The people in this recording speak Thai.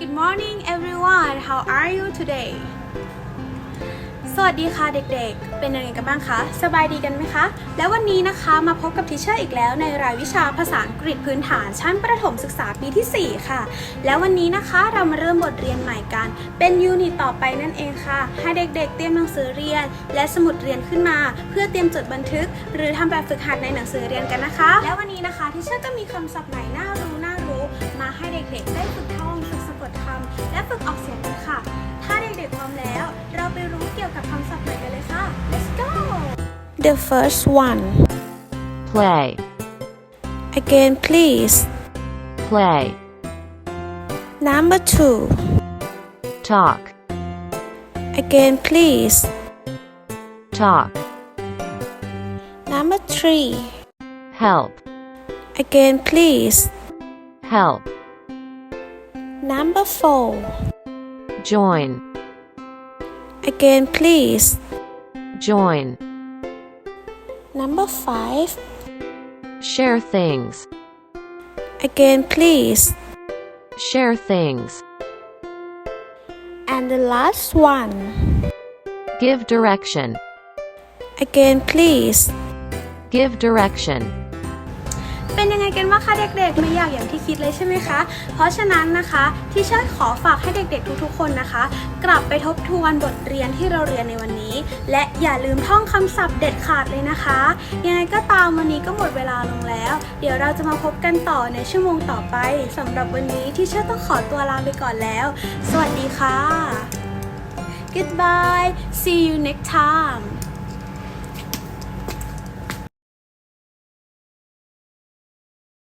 Good morning everyone how are you today สวัสดีค่ะเด็กๆ เป็นยังไงกันบ้างคะ สบายดีกันไหมคะ แล้ววันนี้นะคะมาพบกับทิเชอร์อีกแล้วในรายวิชาภาษาอังกฤษพื้นฐานชั้นประถมศึกษาปีที่ 4 ค่ะ แล้ววันนี้นะคะเรามาเริ่มบทเรียนใหม่กัน เป็นยูนิตต่อไปนั่นเองค่ะ ให้เด็กๆ เตรียมหนังสือเรียน และสมุดเรียนขึ้นมา เพื่อเตรียมจดบันทึก หรือทำแบบฝึกหัดในหนังสือเรียนกันนะคะ แล้ววันนี้นะคะทิเชอร์ก็มีคำศัพท์ใหม่น่ารู้น่ารู้มาให้เด็กๆ the first one. Play, again please. Play, number two. Talk, again please. Talk, number three. Help, again please. Help, number four. Join, again please. Join, number five. Share things, again please. Share things, and the last one. Give direction, again please. Give direction, เป็นยังไงกันบ้างคะเด็กๆ ไม่ยากอย่างที่คิดเลยใช่ไหมคะ เพราะฉะนั้นนะคะที่เชิญขอฝากให้เด็กๆทุกๆคนนะคะ กลับไปทบทวนบทเรียนที่เราเรียนในวันนี้ และอย่าลืมท่องคำศัพท์เด็ดขาดเลยนะคะ ยังไงก็ตามวันนี้ก็หมดเวลาลงแล้ว เดี๋ยวเราจะมาพบกันต่อในชั่วโมงต่อไปสำหรับวันนี้ที่เชิญต้องขอตัวลาไปก่อนแล้ว สวัสดีค่ะ Goodbye see you next time